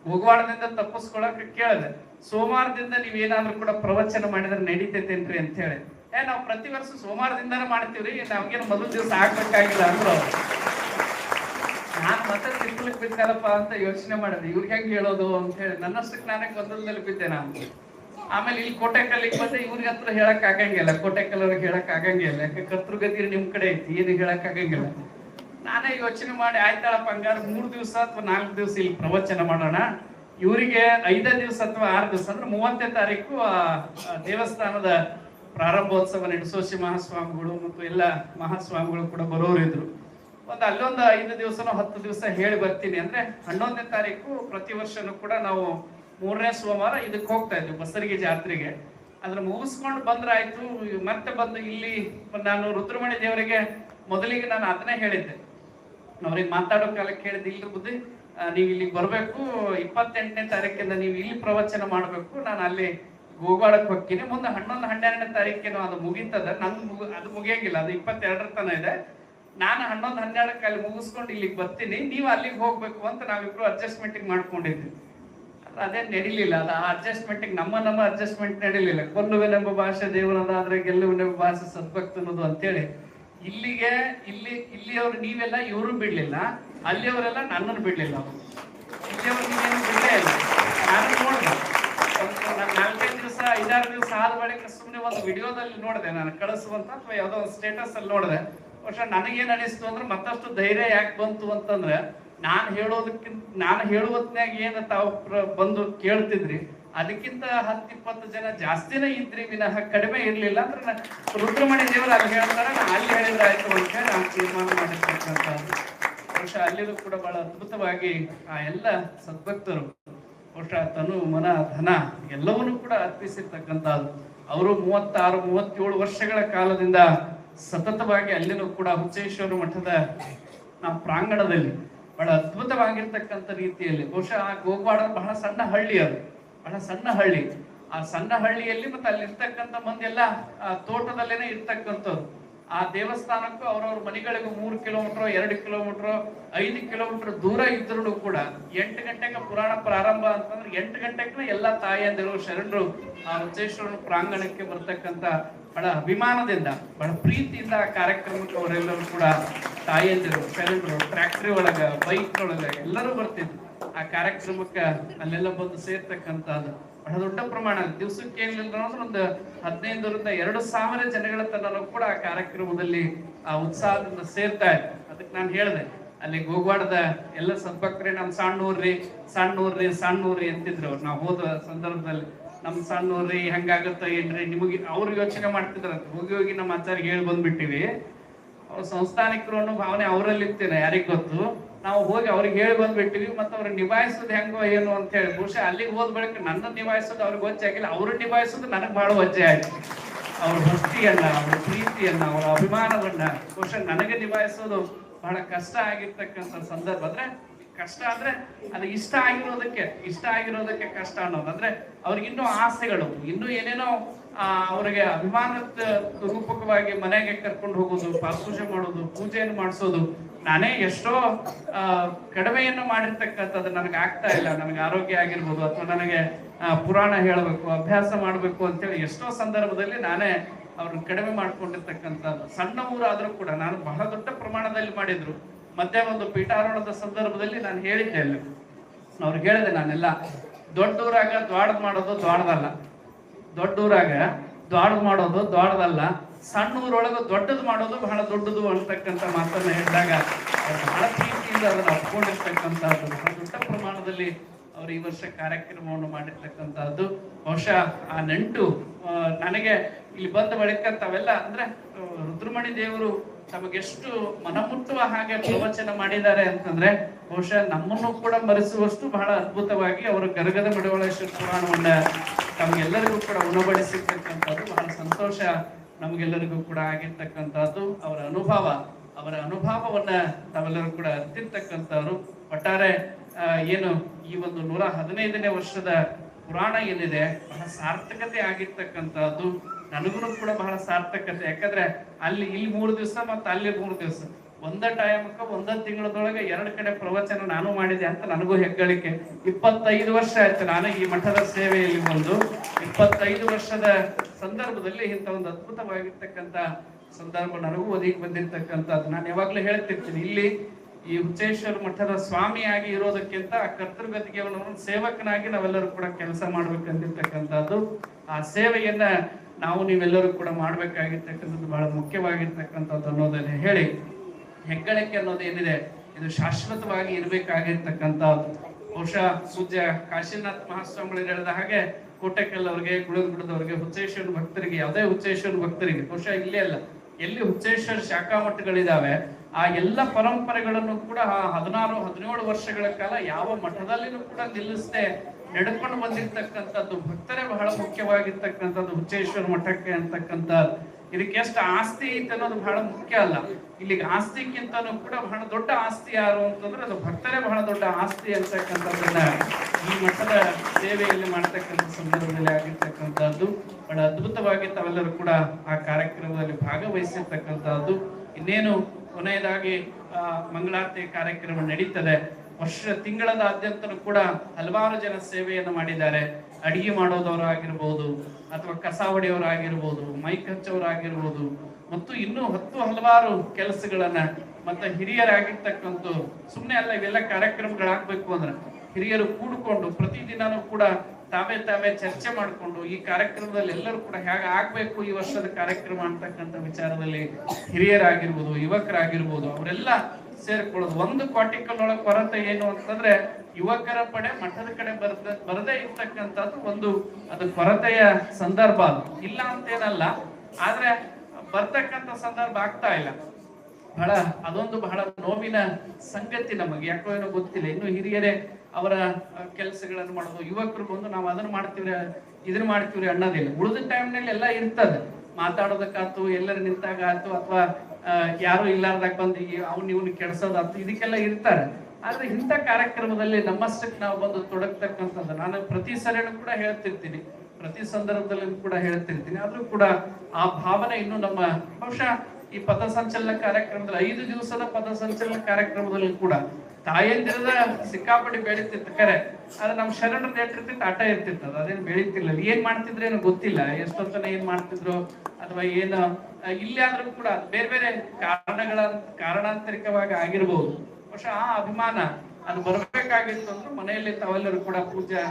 ಹೋಗವಾಡದಿಂದ ತಪ್ಪಿಸ್ಕೊಳಕ್ ಕೇಳಿದೆ. ಸೋಮವಾರದಿಂದ ನೀವು ಏನಾದ್ರೂ ಕೂಡ ಪ್ರವಚನ ಮಾಡಿದ್ರೆ ನಡೀತೈತೇನ್ರಿ ಅಂತ ಹೇಳಿ. ಏ, ನಾವು ಪ್ರತಿ ವರ್ಷ ಸೋಮವಾರದಿಂದಾನೇ ಮಾಡ್ತೀವ್ರಿ ನಮ್ಗೇನು ಮೊದಲ ದಿವಸ ಹಾಕ್ಬೇಕಾಗಿಲ್ಲ ಅಂದ್ರು ನಾನು ಮತ್ತೆ ತಿಪ್ಪಲಿಕ್ ಬಿದ್ದಲ್ಲಪ್ಪ ಅಂತ ಯೋಚನೆ ಮಾಡಿದೆ. ಇವ್ರಿಗೆ ಹೆಂಗ್ ಹೇಳೋದು ಅಂತ ಹೇಳಿ. ನನ್ನಷ್ಟಕ್ಕೆ ನಾನೇ ಗೊಂದಲದಲ್ಲಿ ಬಿದ್ದೆ ನಾನು. ಆಮೇಲೆ ಇಲ್ಲಿ ಕೋಟೆಕಲ್ಲಿಗೆ ಬಂದೆ, ಇವ್ರಿಗೆ ಹತ್ರ ಹೇಳಕ್ ಆಗಂಗಿಲ್ಲ. ಕೋಟೆಕಲ್ಲವ್ರಿಗೆ ಹೇಳಕ್ ಆಗಂಗಿಲ್ಲ. ಯಾಕೆ ಕರ್ತೃಗತಿ ನಿಮ್ ಕಡೆ ಐತಿ, ಏನು ಹೇಳಕ್ ಆಗಂಗಿಲ್ಲ. ನಾನೇ ಯೋಚನೆ ಮಾಡಿ ಆಯ್ತಾಳಪ್ಪ ಹಂಗಾರ ಮೂರ್ ದಿವಸ ಅಥವಾ ನಾಲ್ಕು ದಿವಸ ಇಲ್ಲಿ ಪ್ರವಚನ ಮಾಡೋಣ. ಇವರಿಗೆ ಐದೇ ದಿವಸ ಅಥವಾ ಆರು ದಿವಸ ಅಂದ್ರೆ ಮೂವತ್ತನೇ ತಾರೀಕು ದೇವಸ್ಥಾನದ ಪ್ರಾರಂಭೋತ್ಸವ ನಡೆಸೋಶಿ ಮಹಾಸ್ವಾಮಿಗಳು ಮತ್ತು ಎಲ್ಲ ಮಹಾಸ್ವಾಮಿಗಳು ಕೂಡ ಬರೋರು ಇದ್ರು. ಒಂದು ಅಲ್ಲೊಂದು ಐದು ದಿವಸನೋ ಹತ್ತು ದಿವಸ ಹೇಳಿ ಬರ್ತೀನಿ ಅಂದ್ರೆ ಹನ್ನೊಂದನೇ ತಾರೀಕು ಪ್ರತಿ ವರ್ಷನೂ ಕೂಡ ನಾವು ಮೂರನೇ ಸೋಮವಾರ ಇದಕ್ಕೆ ಹೋಗ್ತಾ ಇದ್ವಿ ಬಸರಿಗೆ ಜಾತ್ರೆಗೆ. ಅದನ್ನ ಮುಗಿಸ್ಕೊಂಡು ಬಂದ್ರೆ ಆಯ್ತು ಮತ್ತೆ ಬಂದು ಇಲ್ಲಿ ನಾನು ರುದ್ರಮಣಿ ದೇವರಿಗೆ ಮೊದಲಿಗೆ ನಾನು ಅದನ್ನೇ ಹೇಳಿದ್ದೆ. ಅವ್ರಿಗೆ ಮಾತಾಡೋ ಕಾಲಕ್ಕೆ ಹೇಳಿದ್ದು ಇಲ್ಲಿ ಬುದ್ಧಿ ನೀವು ಇಲ್ಲಿಗೆ ಬರಬೇಕು, ಇಪ್ಪತ್ತೆಂಟನೇ ತಾರೀಕಿಂದ ನೀವು ಇಲ್ಲಿ ಪ್ರವಚನ ಮಾಡಬೇಕು, ನಾನು ಅಲ್ಲಿ ಗೋವಾಡಕ್ಕೆ ಹೋಗ್ತೀನಿ ಮುಂದೆ ಹನ್ನೊಂದು, ಹನ್ನೆರಡನೇ ತಾರೀಕೇನು ಅದು ಮುಗೀತದ. ನನ್ ಮುಗ ಅದು ಮುಗಿಯಂಗಿಲ್ಲ. ಅದು ಇಪ್ಪತ್ತೆರಡರ ತನ ಇದೆ. ನಾನು ಹನ್ನೊಂದು, ಹನ್ನೆರಡಕ್ಕೆ ಅಲ್ಲಿ ಮುಗಿಸ್ಕೊಂಡು ಇಲ್ಲಿಗೆ ಬರ್ತೀನಿ. ನೀವು ಅಲ್ಲಿಗೆ ಹೋಗ್ಬೇಕು ಅಂತ ನಾವಿಬ್ರು ಅಡ್ಜಸ್ಟ್ಮೆಂಟಿಗೆ ಮಾಡ್ಕೊಂಡಿದ್ವಿ. ಅದೇ ನಡೀಲಿಲ್ಲ ನಡಿಲಿಲ್ಲ. ಅದು ಆ ಅಡ್ಜಸ್ಟ್ಮೆಂಟಿಗೆ ನಮ್ಮ ನಮ್ಮ ಅಡ್ಜಸ್ಟ್ಮೆಂಟ್ ನಡೀಲಿಲ್ಲ. ಕೊಲ್ಲುವೆನೆಂಬ ಭಾಷೆ ದೇವರದಾದ್ರೆ ಗೆಲ್ಲುವೆನೆಂಬ ಭಾಷೆ ಸದ್ಭಕ್ತನದು ಅಂತೇಳಿ. ಇಲ್ಲಿಗೆ, ಇಲ್ಲಿ, ಇಲ್ಲಿಯವರು ನೀವೆಲ್ಲ ಇವರು ಬಿಡ್ಲಿಲ್ಲ. ಅಲ್ಲಿಯವರೆಲ್ಲ ನನ್ನನ್ನು ಬಿಡ್ಲಿಲ್ಲ ಅವರು. ಇಲ್ಲಿಯವರು ನೀವೇನು ಬಿಡಲೇ ಇಲ್ಲ. ನಾನು ಒಂದು ನಾನು ನಾಲ್ಕೈದು ದಿವಸ ಐದಾರು ದಿವಸ ಆದ ಬಳಿಕ ಸುಮ್ಮನೆ ಒಂದು ವಿಡಿಯೋದಲ್ಲಿ ನೋಡಿದೆ ನಾನು, ಕಳಿಸುವಂತ ಅಥವಾ ಯಾವುದೋ ಒಂದು ಸ್ಟೇಟಸ್ ಅಲ್ಲಿ ನೋಡಿದೆ. ಬಹುಶಃ ನನಗೇನ್ ಅನಿಸ್ತು ಅಂದ್ರೆ ಮತ್ತಷ್ಟು ಧೈರ್ಯ ಯಾಕೆ ಬಂತು ಅಂತಂದ್ರೆ ನಾನು ಹೇಳೋದಕ್ಕಿಂತ, ನಾನು ಹೇಳುವತ್ನಾಗ ಏನು ತಾವು ಬಂದು ಕೇಳ್ತಿದ್ರಿ, ಅದಕ್ಕಿಂತ ಹತ್ತು ಇಪ್ಪತ್ತು ಜನ ಜಾಸ್ತಿನೇ ಇದ್ರಿ, ವಿನಃ ಕಡಿಮೆ ಇರಲಿಲ್ಲ ಅಂದ್ರೆ ರುದ್ರಮಣಿ ದೇವರು ಅಲ್ಲಿ ಹೇಳ್ತಾರೆ ನಾನು ಅಲ್ಲಿ ಹೇಳಿದ್ರೆ ಆಯ್ತು ಅಂತ ನಾನು ತೀರ್ಮಾನ ಮಾಡಿರ್ತಕ್ಕಂಥ ಬಹುಶಃ ಅಲ್ಲಿಯೂ ಕೂಡ ಬಹಳ ಅದ್ಭುತವಾಗಿ ಆ ಎಲ್ಲ ಸದ್ಭಕ್ತರು ಬಹುಶಃ ತನು ಮನ, ಧನ, ಎಲ್ಲವನ್ನು ಕೂಡ ಅರ್ಪಿಸಿರ್ತಕ್ಕಂಥದ್ದು. ಅವರು ಮೂವತ್ತಾರು, ಮೂವತ್ತೇಳು ವರ್ಷಗಳ ಕಾಲದಿಂದ ಸತತವಾಗಿ ಅಲ್ಲಿನೂ ಕೂಡ ಹುಚ್ಚೇಶ್ವರ ಮಠದ ನಮ್ಮ ಪ್ರಾಂಗಣದಲ್ಲಿ ಬಹಳ ಅದ್ಭುತವಾಗಿರ್ತಕ್ಕಂಥ ರೀತಿಯಲ್ಲಿ. ಬಹುಶಃ ಆ ಗೋಪಾಡ ಬಹಳ ಸಣ್ಣ ಹಳ್ಳಿ ಅದು. ಬಹಳ ಸಣ್ಣ ಹಳ್ಳಿ. ಆ ಸಣ್ಣ ಹಳ್ಳಿಯಲ್ಲಿ ಮತ್ತೆ ಅಲ್ಲಿರ್ತಕ್ಕಂಥ ಮಂದಿ ಎಲ್ಲ, ಆ ತೋಟದಲ್ಲೇನೆ ಇರ್ತಕ್ಕಂಥವ್ರು ಆ ದೇವಸ್ಥಾನಕ್ಕೂ ಅವ್ರವ್ರ ಮನೆಗಳಿಗೂ ಮೂರು ಕಿಲೋಮೀಟರ್, ಎರಡು ಕಿಲೋಮೀಟರ್, ಐದು ಕಿಲೋಮೀಟರ್ ದೂರ ಇದ್ರೂ ಕೂಡ ಎಂಟು ಗಂಟೆಗೆ ಪುರಾಣ ಪ್ರಾರಂಭ ಅಂತಂದ್ರೆ ಎಂಟು ಗಂಟೆಗೆ ಎಲ್ಲ ತಾಯಿಯಂದಿರು ಶರಣರು ಆ ರುಚೇಶ್ವರನ ಪ್ರಾಂಗಣಕ್ಕೆ ಬರ್ತಕ್ಕಂತ ಬಹಳ ಅಭಿಮಾನದಿಂದ, ಬಹಳ ಪ್ರೀತಿಯಿಂದ ಆ ಕಾರ್ಯಕ್ರಮಕ್ಕೆ ಅವರೆಲ್ಲರೂ ಕೂಡ ತಾಯಿಯಂದಿರು ಶರಣರು ಟ್ರ್ಯಾಕ್ಟ್ರಿ ಒಳಗ ಬೈಕ್ ಒಳಗ ಎಲ್ಲರೂ ಬರ್ತಿದ್ರು. ಆ ಕಾರ್ಯಕ್ರಮಕ್ಕೆ ಅಲ್ಲೆಲ್ಲ ಬಂದು ಸೇರ್ತಕ್ಕಂಥದ್ದು ದೊಡ್ಡ ಪ್ರಮಾಣ. ದಿವಸಕ್ಕೆ ಅಂದ್ರೆ ಒಂದು ಹದಿನೈದರಿಂದ ಎರಡು ಸಾವಿರ ಜನಗಳ ತನ್ನ ಕೂಡ ಆ ಕಾರ್ಯಕ್ರಮದಲ್ಲಿ ಆ ಉತ್ಸಾಹದಿಂದ ಸೇರ್ತಾ ಇದ್ರು ಅದಕ್ಕೆ ನಾನು ಹೇಳಿದೆ, ಅಲ್ಲಿ ಗೋಗ್ವಾಡದ ಎಲ್ಲ ಸದ್ಭಕ್ತರೇ ನಮ್ ಸಣ್ಣೂರ್ರಿ ಸಣ್ಣೂರ್ರಿ ಸಣ್ಣೂರ್ರಿ ಅಂತಿದ್ರು. ನಾವು ಹೋದ ಸಂದರ್ಭದಲ್ಲಿ ನಮ್ ಸಣ್ಣೂರ್ರಿ ಹೆಂಗಾಗತ್ತ ಏನ್ರಿ ನಿಮಗೆ ಅವ್ರು ಯೋಚನೆ ಮಾಡ್ತಿದ್ರ. ಹೋಗಿ ಹೋಗಿ ನಮ್ಮ ಆಚಾರ್ಯ ಹೇಳಿ ಬಂದ್ಬಿಟ್ಟಿವಿ. ಅವ್ರ ಸಂಸ್ಥಾನಿಕರು ಅನ್ನೋ ಭಾವನೆ ಅವರಲ್ಲಿ ಇರ್ತೇನೆ ಯಾರಿಗ್ ಗೊತ್ತು. ನಾವು ಹೋಗಿ ಅವ್ರಿಗೆ ಹೇಳಿ ಬಂದ್ಬಿಟ್ಟಿವಿ ಮತ್ತೆ ಅವ್ರಿಗೆ ನಿಭಾಯಿಸೋದು ಹೆಂಗೋ ಏನು ಅಂತ ಹೇಳಿ. ಬಹುಶಃ ಅಲ್ಲಿಗೆ ಹೋದ ಬಳಿಕ ನನ್ನ ನಿಭಾಯಿಸೋದು ಅವ್ರಿಗೆ ವಜ್ಜೆ ಆಗಿಲ್ಲ. ಅವ್ರ ನಿಭಾಯಿಸೋದು ನನಗೆ ಬಹಳ ಒಜ್ಜೆ ಆಯ್ತು. ಅವ್ರ ಭಕ್ತಿಯನ್ನ ಅವ್ರ ಪ್ರೀತಿಯನ್ನ, ಅವರ ಅಭಿಮಾನವನ್ನ ಬಹುಶಃ ನನಗೆ ನಿಭಾಯಿಸೋದು ಬಹಳ ಕಷ್ಟ ಆಗಿರ್ತಕ್ಕಂಥ ಸಂದರ್ಭ. ಅಂದ್ರೆ ಕಷ್ಟ ಅಂದ್ರೆ ಅದು ಇಷ್ಟ ಆಗಿರೋದಕ್ಕೆ ಇಷ್ಟ ಆಗಿರೋದಕ್ಕೆ ಕಷ್ಟ ಅನ್ನೋದು. ಅಂದ್ರೆ ಅವ್ರಿಗೆ ಇನ್ನೂ ಆಸೆಗಳು, ಇನ್ನೂ ಏನೇನೋ ಅವ್ರಿಗೆ ಅಭಿಮಾನದ ರೂಪಕವಾಗಿ ಮನೆಗೆ ಕರ್ಕೊಂಡು ಹೋಗೋದು ಪಾಪೂಜೆ ಮಾಡೋದು, ಪೂಜೆಯನ್ನು ಮಾಡಿಸೋದು ನಾನೇ ಎಷ್ಟೋ ಕಡಿಮೆಯನ್ನು ಮಾಡಿರ್ತಕ್ಕಂಥದ್ದು ನನಗೆ ಆಗ್ತಾ ಇಲ್ಲ. ನನಗೆ ಆರೋಗ್ಯ ಆಗಿರ್ಬೋದು ಅಥವಾ ನನಗೆ ಪುರಾಣ ಹೇಳಬೇಕು, ಅಭ್ಯಾಸ ಮಾಡಬೇಕು ಅಂತೇಳಿ ಎಷ್ಟೋ ಸಂದರ್ಭದಲ್ಲಿ ನಾನೇ ಅವ್ರನ್ನ ಕಡಿಮೆ ಮಾಡ್ಕೊಂಡಿರ್ತಕ್ಕಂಥದ್ದು. ಸಣ್ಣ ಊರಾದರೂ ಕೂಡ ನಾನು ಬಹಳ ದೊಡ್ಡ ಪ್ರಮಾಣದಲ್ಲಿ ಮಾಡಿದ್ರು. ಮತ್ತೆ ಒಂದು ಪೀಠಾರೋಹಣದ ಸಂದರ್ಭದಲ್ಲಿ ನಾನು ಹೇಳಿದ್ದೆ ಅಲ್ಲಿ. ಅವ್ರಿಗೆ ಹೇಳಿದೆ ನಾನೆಲ್ಲ ದೊಡ್ಡ ಊರಾಗ ದ್ವಾಡದ್ ಮಾಡೋದು ದ್ವಾಡದಲ್ಲ ದೊಡ್ಡ ಊರಾಗ ದ್ವಾಡದ್ ಮಾಡೋದು ದ್ವಾಡದಲ್ಲ ಸಣ್ಣ ಊರೊಳಗೆ ದೊಡ್ಡದು ಮಾಡೋದು ಬಹಳ ದೊಡ್ಡದು ಅಂತಕ್ಕಂಥ ಮಾತನ್ನ ಹೇಳಿದಾಗ ಬಹಳ ಪ್ರೀತಿಯಿಂದ ಅದನ್ನ ಒಪ್ಕೊಂಡಿರ್ತಕ್ಕಂಥದ್ದು ಬಹಳ ದೊಡ್ಡ ಪ್ರಮಾಣದಲ್ಲಿ ಅವರು ಈ ವರ್ಷ ಕಾರ್ಯಕ್ರಮವನ್ನು ಮಾಡಿರ್ತಕ್ಕಂಥದ್ದು. ಬಹುಶಃ ಆ ನಂಟು ನನಗೆ ಇಲ್ಲಿ ಬಂದ ಬಳಿಕ ತಾವೆಲ್ಲ ಅಂದ್ರೆ ರುದ್ರಮಣಿ ದೇವರು ತಮಗೆಷ್ಟು ಮನಮುಟ್ಟುವ ಹಾಗೆ ಪ್ರವಚನ ಮಾಡಿದ್ದಾರೆ ಅಂತಂದ್ರೆ, ಬಹುಶಃ ನಮ್ಮನ್ನು ಕೂಡ ಮರೆಸುವಷ್ಟು ಬಹಳ ಅದ್ಭುತವಾಗಿ ಅವರು ಗರಗದ ಮಡವಳೇಶ್ವರ ಪುರಾಣವನ್ನ ತಮಗೆಲ್ಲರಿಗೂ ಕೂಡ ಉಣಬಡಿಸಿರ್ತಕ್ಕಂಥದ್ದು. ಬಹಳ ಸಂತೋಷ ನಮಗೆಲ್ಲರಿಗೂ ಕೂಡ ಆಗಿರ್ತಕ್ಕಂಥದ್ದು ಅವರ ಅನುಭವ, ಅವರ ಅನುಭವವನ್ನ ತಾವೆಲ್ಲರೂ ಕೂಡ ಅರ್ತಿರ್ತಕ್ಕಂಥವ್ರು ಒಟ್ಟಾರೆ ಏನು ಈ ಒಂದು ನೂರ ಹದಿನೈದನೇ ವರ್ಷದ ಪುರಾಣ ಏನಿದೆ, ಬಹಳ ಸಾರ್ಥಕತೆ ಆಗಿರ್ತಕ್ಕಂಥದ್ದು. ನನಗೂ ಕೂಡ ಬಹಳ ಸಾರ್ಥಕತೆ. ಯಾಕಂದ್ರೆ ಅಲ್ಲಿ ಇಲ್ಲಿ ಮೂರು ದಿವಸ ಮತ್ತೆ ಅಲ್ಲಿ ಮೂರು ದಿವಸ. ಒಂದ ಟೈಮಕ್ಕ ಒಂದ ತಿಂಗಳದೊಳಗೆ ಎರಡು ಕಡೆ ಪ್ರವಚನ ನಾನು ಮಾಡಿದೆ ಅಂತ ನನಗೂ ಹೆಗ್ಗಳಿಕೆ. ಇಪ್ಪತ್ತೈದು ವರ್ಷ ಆಯ್ತು ನಾನು ಈ ಮಠದ ಸೇವೆಯಲ್ಲಿ ಬಂದು. ಇಪ್ಪತ್ತೈದು ವರ್ಷದ ಸಂದರ್ಭದಲ್ಲಿ ಇಂಥ ಒಂದು ಅದ್ಭುತವಾಗಿರ್ತಕ್ಕಂಥ ಸಂದರ್ಭ ನನಗೂ ಒದಗಿ ಬಂದಿರ್ತಕ್ಕಂಥದ್ದು. ನಾನು ಯಾವಾಗ್ಲೂ ಹೇಳ್ತಿರ್ತೀನಿ, ಇಲ್ಲಿ ಈ ಹುಚ್ಚೇಶ್ವರ ಮಠದ ಸ್ವಾಮಿಯಾಗಿ ಇರೋದಕ್ಕಿಂತ ಆ ಕರ್ತೃಗತಿಗೆ ಸೇವಕನಾಗಿ ನಾವೆಲ್ಲರೂ ಕೂಡ ಕೆಲಸ ಮಾಡ್ಬೇಕಂತಿರ್ತಕ್ಕಂಥದ್ದು. ಆ ಸೇವೆಯನ್ನ ನಾವು ನೀವೆಲ್ಲರೂ ಕೂಡ ಮಾಡ್ಬೇಕಾಗಿರ್ತಕ್ಕಂಥದ್ದು, ಬಹಳ ಮುಖ್ಯವಾಗಿರ್ತಕ್ಕಂಥದ್ದು ಅನ್ನೋದನ್ನ ಹೇಳಿ. ಹೆಗ್ಗಳಿಕೆ ಅನ್ನೋದು ಏನಿದೆ, ಇದು ಶಾಶ್ವತವಾಗಿ ಇರಬೇಕಾಗಿರ್ತಕ್ಕಂಥದ್ದು ಬಹುಶಃ ಪೂಜ್ಯ ಕಾಶಿನಾಥ್ ಮಹಾಸ್ವಾಮಿಗಳು ಹೇಳಿದ ಹಾಗೆ ಕೋಟೆಕಲ್ ಅವರಿಗೆ ಗುಳಗುಡದವರಿಗೆ ಹುಚ್ಚೇಶ್ವರ ಭಕ್ತರಿಗೆ, ಯಾವುದೇ ಹುಚ್ಚೇಶ್ವರ ಭಕ್ತರಿಗೆ ಬಹುಶಃ ಇಲ್ಲೇ ಅಲ್ಲ, ಎಲ್ಲಿ ಹುಚ್ಚೇಶ್ವರ ಶಾಖಾ ಮಠಗಳಿದಾವೆ, ಆ ಎಲ್ಲ ಪರಂಪರೆಗಳನ್ನು ಕೂಡ ಆ ಹದಿನಾರು, ಹದಿನೇಳು ವರ್ಷಗಳ ಕಾಲ ಯಾವ ಮಠದಲ್ಲಿನೂ ಕೂಡ ನಿಲ್ಲಿಸದೆ ನಡ್ಕೊಂಡು ಬಂದಿರ್ತಕ್ಕಂಥದ್ದು ಭಕ್ತರೇ ಬಹಳ ಮುಖ್ಯವಾಗಿರ್ತಕ್ಕಂಥದ್ದು ಹುಚ್ಚೇಶ್ವರ ಮಠಕ್ಕೆ ಅಂತಕ್ಕಂಥ ಇದಕ್ಕೆ ಎಷ್ಟು ಆಸ್ತಿ ಐತೆ ಅನ್ನೋದು ಬಹಳ ಮುಖ್ಯ ಅಲ್ಲ. ಇಲ್ಲಿಗೆ ಆಸ್ತಿಗಿಂತನೂ ಕೂಡ ಬಹಳ ದೊಡ್ಡ ಆಸ್ತಿ ಯಾರು ಅಂತಂದ್ರೆ ಅದು ಭಕ್ತರೇ ಬಹಳ ದೊಡ್ಡ ಆಸ್ತಿ ಅಂತಕ್ಕಂಥದ್ದನ್ನ ಈ ಮಠದ ಸೇವೆಯಲ್ಲಿ ಮಾಡ್ತಕ್ಕಂಥ ಸಂದರ್ಭದಲ್ಲಿ ಆಗಿರ್ತಕ್ಕಂಥದ್ದು ಬಹಳ ಅದ್ಭುತವಾಗಿ ತಾವೆಲ್ಲರೂ ಕೂಡ ಆ ಕಾರ್ಯಕ್ರಮದಲ್ಲಿ ಭಾಗವಹಿಸಿರ್ತಕ್ಕಂಥದ್ದು. ಇನ್ನೇನು ಕೊನೆಯದಾಗಿ ಮಂಗಳಾರತಿ ಕಾರ್ಯಕ್ರಮ ನಡೀತದೆ. ವರ್ಷ ತಿಂಗಳದಾದ್ಯಂತನೂ ಕೂಡ ಹಲವಾರು ಜನ ಸೇವೆಯನ್ನು ಮಾಡಿದ್ದಾರೆ. ಅಡಿಗೆ ಮಾಡೋದವರಾಗಿರ್ಬೋದು ಅಥವಾ ಕಸ ಮೈಕ್ ಹಚ್ಚೋರಾಗಿರ್ಬೋದು, ಮತ್ತು ಇನ್ನೂ ಹತ್ತು ಹಲವಾರು ಕೆಲಸಗಳನ್ನ ಮತ್ತೆ ಹಿರಿಯರಾಗಿರ್ತಕ್ಕಂಥ ಸುಮ್ಮನೆ ಅಲ್ಲ ಇವೆಲ್ಲ ಕಾರ್ಯಕ್ರಮಗಳಾಗಬೇಕು ಅಂದ್ರೆ ಹಿರಿಯರು ಕೂಡ್ಕೊಂಡು ಪ್ರತಿದಿನನೂ ಕೂಡ ತಾವೇ ತಾವೇ ಚರ್ಚೆ ಮಾಡಿಕೊಂಡು ಈ ಕಾರ್ಯಕ್ರಮದಲ್ಲಿ ಎಲ್ಲರೂ ಕೂಡ ಹೇಗೆ ಆಗ್ಬೇಕು ಈ ವರ್ಷದ ಕಾರ್ಯಕ್ರಮ ಅಂತಕ್ಕಂಥ ವಿಚಾರದಲ್ಲಿ ಹಿರಿಯರಾಗಿರ್ಬೋದು, ಯುವಕರಾಗಿರ್ಬೋದು, ಅವರೆಲ್ಲ ಸೇರ್ಕೊಳ್ಳೋದು. ಒಂದು ಕ್ವಾಟಿಕಲ್ ಒಳಗೆ ಕೊರತೆ ಏನು ಅಂತಂದ್ರೆ ಯುವಕರ ಪಡೆ ಮಠದ ಕಡೆ ಬರ್ದ, ಬರದೇ ಇರ್ತಕ್ಕಂಥದ್ದು ಒಂದು ಅದು ಕೊರತೆಯ ಸಂದರ್ಭ ಅದು. ಇಲ್ಲ ಅಂತೇನಲ್ಲ, ಆದ್ರೆ ಬರ್ತಕ್ಕಂಥ ಸಂದರ್ಭ ಆಗ್ತಾ ಇಲ್ಲ. ಬಹಳ, ಅದೊಂದು ಬಹಳ ನೋವಿನ ಸಂಗತಿ ನಮಗೆ. ಯಾಕೋ ಏನೋ ಗೊತ್ತಿಲ್ಲ. ಇನ್ನು ಹಿರಿಯರೇ ಅವರ ಕೆಲಸಗಳನ್ನು ಮಾಡೋದು, ಯುವಕರು ಬಂದು ನಾವು ಅದನ್ನ ಮಾಡ್ತೀವ್ರಿ, ಇದನ್ನ ಮಾಡ್ತೀವ್ರಿ ಅನ್ನೋದಿಲ್ಲ. ಉಳಿದ ಟೈಮ್ನಲ್ಲಿ ಎಲ್ಲ ಇರ್ತದೆ. ಮಾತಾಡೋದಕ್ಕಾಯ್ತು, ಎಲ್ಲರೂ ನಿಂತಾಗ ಆಯ್ತು, ಅಥವಾ ಯಾರು ಇಲ್ಲಾರ್ದಾಗ ಬಂದು ಅವ್ನು ಇವ್ನು ಅಂತ ಇದಕ್ಕೆಲ್ಲ ಇರ್ತಾರೆ. ಆದ್ರೆ ಇಂಥ ಕಾರ್ಯಕ್ರಮದಲ್ಲಿ ನಮ್ಮಷ್ಟಕ್ಕೆ ನಾವು ಬಂದು ತೊಡಗ್ತಕ್ಕಂಥದ್ದು, ನಾನು ಪ್ರತಿ ಸರಿನೂ ಕೂಡ ಹೇಳ್ತಿರ್ತೀನಿ. ಪ್ರತಿ ಸಂದರ್ಭದಲ್ಲಿ ಕೂಡ ಹೇಳ್ತಿರ್ತೀನಿ. ಆದ್ರೂ ಕೂಡ ಆ ಭಾವನೆ ಇನ್ನು ನಮ್ಮ ಬಹುಶಃ ಈ ಪಥಸಂಚಲನ ಕಾರ್ಯಕ್ರಮದಲ್ಲಿ ಐದು ದಿವಸದ ಪಥಸಂಚಲನ ಕಾರ್ಯಕ್ರಮದಲ್ಲಿ ಕೂಡ ತಾಯಂದಿರದ ಸಿಕ್ಕಾಪಟ್ಟಿ ಬೆಳೀತಿತ್ತು ಕರೆ. ಆದ್ರೆ ನಮ್ಮ ಶರಣರ ನೇತೃತ್ವ ಆಟ ಇರ್ತಿತ್ತು ಅದು. ಅದೇನು ಬೆಳೀತಿಲ್ಲ ಏನ್ ಮಾಡ್ತಿದ್ರು ಏನು ಗೊತ್ತಿಲ್ಲ. ಎಷ್ಟೊತ್ತನ ಏನ್ ಮಾಡ್ತಿದ್ರು ಅಥವಾ ಏನು ಇಲ್ಲಿ ಆದ್ರೂ ಕೂಡ ಬೇರೆ ಬೇರೆ ಕಾರಣಗಳ, ಕಾರಣಾಂತರಿಕವಾಗಿ ಆಗಿರ್ಬೋದು. ಬಹುಶಃ ಆ ಅಭಿಮಾನ ಅದು ಬರಬೇಕಾಗಿತ್ತು ಅಂದ್ರೆ ಮನೆಯಲ್ಲಿ ತಾವೆಲ್ಲರೂ ಕೂಡ ಪೂಜಾ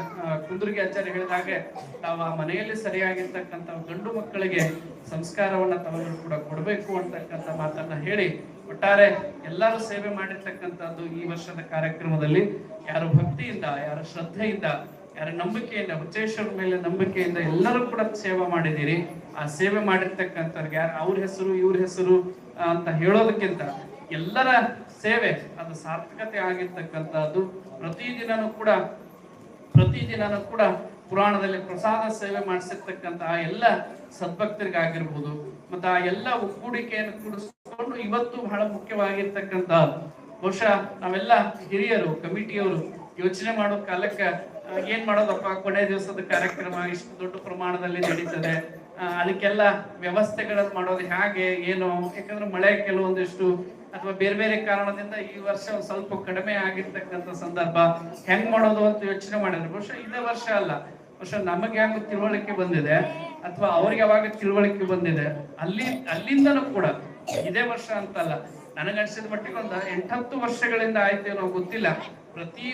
ಕುಂದುರ್ಗಿ ಆಚಾರ್ಯ ಹೇಳಿದಾಗೆ ತಾವು ಆ ಮನೆಯಲ್ಲಿ ಸರಿಯಾಗಿರ್ತಕ್ಕಂಥ ಗಂಡು ಮಕ್ಕಳಿಗೆ ಸಂಸ್ಕಾರವನ್ನ ತಾವೆಲ್ಲರೂ ಕೂಡ ಕೊಡಬೇಕು ಅಂತಕ್ಕಂಥ ಮಾತನ್ನ ಹೇಳಿ ಒಟ್ಟಾರೆ ಎಲ್ಲರೂ ಸೇವೆ ಮಾಡಿರ್ತಕ್ಕಂಥದ್ದು ಈ ವರ್ಷದ ಕಾರ್ಯಕ್ರಮದಲ್ಲಿ. ಯಾರು ಭಕ್ತಿಯಿಂದ, ಯಾರ ಶ್ರದ್ಧೆಯಿಂದ, ಯಾರ ನಂಬಿಕೆಯಿಂದ, ಹುಚ್ಚೇಶ್ವರ ಮೇಲೆ ನಂಬಿಕೆಯಿಂದ ಎಲ್ಲರೂ ಕೂಡ ಸೇವೆ ಮಾಡಿದ್ದೀರಿ. ಆ ಸೇವೆ ಮಾಡಿರ್ತಕ್ಕಂಥವ್ರಿಗೆ ಯಾರು ಅವ್ರ ಹೆಸರು, ಇವ್ರ ಹೆಸರು ಅಂತ ಹೇಳೋದಕ್ಕಿಂತ ಎಲ್ಲರ ಸೇವೆ ಅದು ಸಾರ್ಥಕತೆ ಆಗಿರ್ತಕ್ಕಂಥದ್ದು. ಪ್ರತಿದಿನನೂ ಕೂಡ ಪ್ರತಿದಿನನೂ ಕೂಡ ಪುರಾಣದಲ್ಲಿ ಪ್ರಸಾದ ಸೇವೆ ಮಾಡಿಸಿರ್ತಕ್ಕಂಥ ಆ ಎಲ್ಲ ಸದ್ಭಕ್ತರಿಗಾಗಿರ್ಬೋದು, ಮತ್ತೆ ಆ ಎಲ್ಲ ಒಗ್ಗೂಡಿಕೆಯನ್ನು ಕೂಡಿಸ್ಕೊಂಡು ಇವತ್ತು ಬಹಳ ಮುಖ್ಯವಾಗಿರ್ತಕ್ಕಂಥ, ಬಹುಶಃ ನಾವೆಲ್ಲ ಹಿರಿಯರು, ಕಮಿಟಿಯವರು ಯೋಚನೆ ಮಾಡೋ ಕಾಲಕ್ಕೆ ಏನ್ ಮಾಡೋದಪ್ಪ? ಕೊನೆ ದಿವಸದ ಕಾರ್ಯಕ್ರಮ ಇಷ್ಟು ದೊಡ್ಡ ಪ್ರಮಾಣದಲ್ಲಿ ನಡೀತದೆ. ಅದಕ್ಕೆಲ್ಲ ವ್ಯವಸ್ಥೆಗಳನ್ನು ಮಾಡೋದು ಹೇಗೆ, ಏನು? ಯಾಕಂದ್ರೆ ಮಳೆ ಕೆಲವೊಂದಿಷ್ಟು ಅಥವಾ ಬೇರೆ ಬೇರೆ ಕಾರಣದಿಂದ ಈ ವರ್ಷ ಸ್ವಲ್ಪ ಕಡಿಮೆ ಆಗಿರ್ತಕ್ಕಂಥ ಸಂದರ್ಭ ಹೆಂಗ್ ಮಾಡೋದು ಅಂತ ಯೋಚನೆ ಮಾಡಿದ್ರೆ. ಬಹುಶಃ ಇದೇ ವರ್ಷ ಅಲ್ಲ. ಬಹುಶಃ ನಮಗೆ ಯಾಕೆ ತಿಳುವಳಿಕೆ ಬಂದಿದೆ ಅಥವಾ ಅವ್ರಿಗೆ ಯಾವಾಗ ತಿಳುವಳಿಕೆ ಬಂದಿದೆ. ಅಲ್ಲಿ, ಅಲ್ಲಿಂದನೂ ಕೂಡ ಇದೇ ವರ್ಷ ಅಂತಲ್ಲ. ನನಗನ್ಸಿದ ಮಟ್ಟಿಗೆ ಒಂದು ಎಂಟತ್ತು ವರ್ಷಗಳಿಂದ ಆಯ್ತು ಏನೋ ಗೊತ್ತಿಲ್ಲ. ಪ್ರತಿ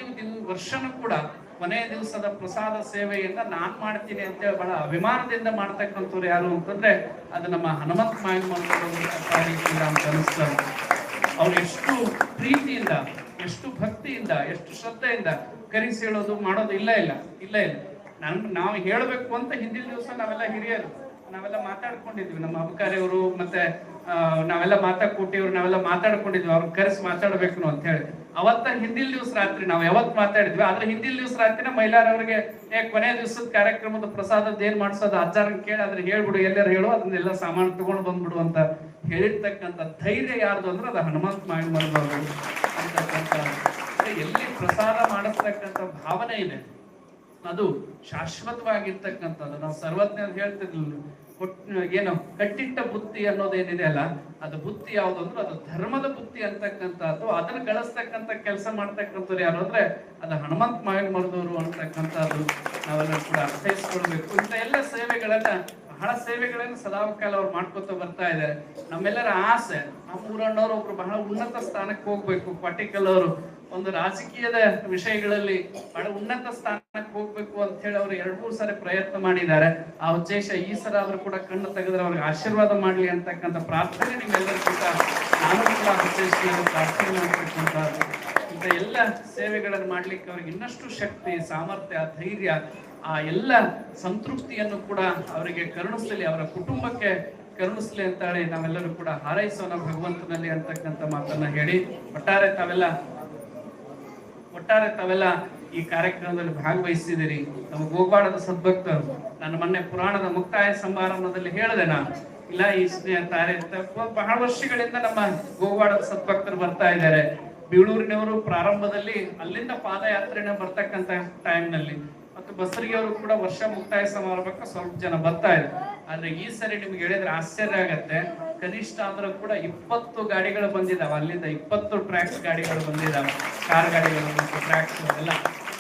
ವರ್ಷನೂ ಕೂಡ ಕೊನೆಯ ದಿವಸದ ಪ್ರಸಾದ ಸೇವೆಯಿಂದ ನಾನ್ ಮಾಡ್ತೀನಿ ಅಂತೇಳಿ ಬಹಳ ಅಭಿಮಾನದಿಂದ ಮಾಡ್ತಕ್ಕಂಥವ್ರು ಯಾರು ಅಂತಂದ್ರೆ ಅದು ನಮ್ಮ ಹನುಮಂತ ಮಾಡ್ಕೊಂಡು ಅಂತ ಅನಿಸ್ತದೆ ಅವ್ರು ಎಷ್ಟು ಪ್ರೀತಿಯಿಂದ, ಎಷ್ಟು ಭಕ್ತಿಯಿಂದ, ಎಷ್ಟು ಶ್ರದ್ಧೆಯಿಂದ ಕರೆಸಿ ಹೇಳೋದು, ಮಾಡೋದು ಇಲ್ಲ ಇಲ್ಲ ಇಲ್ಲ ಇಲ್ಲ. ನನ್, ನಾವು ಹೇಳಬೇಕು ಅಂತ ಹಿಂದಿನ ದಿವಸ ನಾವೆಲ್ಲ ಹಿರಿಯರು, ನಾವೆಲ್ಲ ಮಾತಾಡ್ಕೊಂಡಿದ್ವಿ. ನಮ್ಮ ಅಬಕಾರಿಯವರು ಮತ್ತೆ ನಾವೆಲ್ಲ ಮಾತಾಡ್ಕೊಟ್ಟಿವ್ರು ನಾವೆಲ್ಲ ಮಾತಾಡ್ಕೊಂಡಿದ್ವಿ. ಅವ್ರನ್ನ ಕರೆಸಿ ಮಾತಾಡ್ಬೇಕು ಅಂತ ಹೇಳಿ. ಅವತ್ತ ಹಿಂದಿನ ದಿವಸ ರಾತ್ರಿ ನಾವು ಯಾವತ್ ಮಾತಾಡಿದ್ವಿ, ಆದ್ರೆ ಹಿಂದಿನ ದಿವಸ ರಾತ್ರಿನ ಮೈಲಾರವ್ರಿಗೆ ಏ, ಕೊನೆ ದಿವಸದ ಕಾರ್ಯಕ್ರಮದ ಪ್ರಸಾದದ ಏನ್ ಮಾಡ್ಸೋದು? ಅಜ್ಜಾರನ್ ಕೇಳಿ ಅದ್ರ ಹೇಳ್ಬಿಡು, ಎಲ್ಲರೂ ಹೇಳು, ಅದನ್ನೆಲ್ಲ ಸಾಮಾನು ತಗೊಂಡು ಬಂದ್ಬಿಡು ಅಂತ ಹೇಳಿರ್ತಕ್ಕಂಥ ಧೈರ್ಯ ಯಾರ್ದು ಅಂದ್ರೆ ಅದು ಹನುಮಂತ ಮಾಯಣ್ಮರ್ದು ಅಂತಕ್ಕಂಥ ಎಲ್ಲಿ ಪ್ರಸಾದ ಮಾಡಿಸ್ತಕ್ಕಂಥ ಭಾವನೆ ಇದೆ. ಅದು ಶಾಶ್ವತವಾಗಿರ್ತಕ್ಕಂಥದ್ದು. ನಾವು ಸರ್ವಜ್ಞ ಅಂತ ಹೇಳ್ತಿರ್ಲಿಲ್ಲ. ಏನು ಕಟ್ಟಿಟ್ಟ ಬುತ್ತಿ ಅನ್ನೋದೇನಿದೆ ಅಲ್ಲ, ಅದು ಬುತ್ತಿ ಯಾವುದು ಅಂದ್ರೆ ಅದು ಧರ್ಮದ ಬುತ್ತಿ ಅಂತಕ್ಕಂಥದ್ದು. ಅದನ್ನ ಗಳಿಸ್ತಕ್ಕಂಥ ಕೆಲಸ ಮಾಡ್ತಕ್ಕಂಥವ್ರು ಯಾರು ಅಂದ್ರೆ ಅದು ಹನುಮಂತ ಮಾವಿನ ಮರದವರು ಅಂತಕ್ಕಂಥದ್ದು ನಾವೆಲ್ಲ ಕೂಡ ಅರ್ಥೈಸ್ಕೊಳ್ಬೇಕು. ಇಂಥ ಎಲ್ಲ ಸೇವೆಗಳನ್ನ ಬಹಳ ಸೇವೆಗಳನ್ನು ಸದಾಕಾಲ ಅವ್ರು ಮಾಡ್ಕೊತ ಬರ್ತಾ ಇದ್ದಾರೆ. ನಮ್ಮೆಲ್ಲರ ಆಸೆ, ನಮ್ಮ ಊರಣ್ಣವ್ರು ಒಬ್ರು ಬಹಳ ಉನ್ನತ ಸ್ಥಾನಕ್ಕೆ ಹೋಗ್ಬೇಕು. ಪಾಟಿಕಲ್ ಅವರು ಒಂದು ರಾಜಕೀಯದ ವಿಷಯಗಳಲ್ಲಿ ಬಹಳ ಉನ್ನತ ಸ್ಥಾನಕ್ಕೆ ಹೋಗ್ಬೇಕು ಅಂತ ಹೇಳಿ ಅವರು ಎರಡ್ ಮೂರು ಸಾರಿ ಪ್ರಯತ್ನ ಮಾಡಿದ್ದಾರೆ. ಆ ಉದ್ದೇಶ ಈ ಸಲ ಆದ್ರೂ ಕೂಡ ಕಣ್ಣು ತೆಗೆದ್ರೆ ಅವ್ರಿಗೆ ಆಶೀರ್ವಾದ ಮಾಡ್ಲಿ ಅಂತಕ್ಕಂಥ ಪ್ರಾರ್ಥನೆ ನಿಮ್ಮೆಲ್ಲರೂ ಕೂಡ ನಾನು ಕೂಡ ಆ ಉದ್ದೇಶದಿಂದ ಪ್ರಾರ್ಥನೆ ಮಾಡ್ತಕ್ಕಂಥ ಇಂಥ ಎಲ್ಲ ಸೇವೆಗಳನ್ನು ಮಾಡ್ಲಿಕ್ಕೆ ಅವ್ರಿಗೆ ಇನ್ನಷ್ಟು ಶಕ್ತಿ, ಸಾಮರ್ಥ್ಯ, ಧೈರ್ಯ ಆ ಎಲ್ಲ ಸಂತೃಪ್ತಿಯನ್ನು ಕೂಡ ಅವರಿಗೆ ಕರುಣಿಸಲಿ, ಅವರ ಕುಟುಂಬಕ್ಕೆ ಕರುಣಿಸಲಿ ಅಂತ ಹೇಳಿ ನಾವೆಲ್ಲರೂ ಕೂಡ ಹಾರೈಸೋಣ ಭಗವಂತನಲ್ಲಿ ಅಂತಕ್ಕಂಥ ಮಾತನ್ನ ಹೇಳಿ, ಒಟ್ಟಾರೆ ತಾವೆಲ್ಲ ಒಟ್ಟಾರೆ ತಾವೆಲ್ಲ ಈ ಕಾರ್ಯಕ್ರಮದಲ್ಲಿ ಭಾಗವಹಿಸಿದಿರಿ ನಮ್ಮ ಗೋವಾಡದ ಸದ್ಭಕ್ತರು. ನಾನು ಮೊನ್ನೆ ಪುರಾಣದ ಮುಕ್ತಾಯ ಸಮಾರಂಭದಲ್ಲಿ ಹೇಳಿದೆ ನಾನು. ಇಲ್ಲ, ಈ ತಾರೆ ಬಹಳ ವರ್ಷಗಳಿಂದ ನಮ್ಮ ಗೋವಾಡದ ಸದ್ಭಕ್ತರು ಬರ್ತಾ ಇದ್ದಾರೆ. ಬೀಳೂರಿನವರು ಪ್ರಾರಂಭದಲ್ಲಿ ಅಲ್ಲಿಂದ ಪಾದಯಾತ್ರೆನ ಬರ್ತಕ್ಕಂತ ಟೈಮ್ನಲ್ಲಿ ಮತ್ತು ಬಸರಿಗೆ ಅವರು ಕೂಡ ವರ್ಷ ಮುಕ್ತಾಯ ಸಮಾರಂಭಕ್ಕೆ ಸ್ವಲ್ಪ ಜನ ಬರ್ತಾ ಇದ್ರು. ಆದ್ರೆ ಈ ಸರಿ ನಿಮ್ಗೆ ಹೇಳಿದ್ರೆ ಆಶ್ಚರ್ಯ ಆಗತ್ತೆ. ಕನಿಷ್ಠ ಅಂದ್ರೆ ಕೂಡ ಇಪ್ಪತ್ತು ಗಾಡಿಗಳು ಬಂದಿದಾವೆ. ಅಲ್ಲಿಂದ ಇಪ್ಪತ್ತು ಟ್ರ್ಯಾಕ್ಸ್ ಗಾಡಿಗಳು ಬಂದಿದಾವೆ. ಕಾರ್ ಗಾಡಿಗಳು ಮತ್ತು ಟ್ರ್ಯಾಕ್ಸ್ ಎಲ್ಲ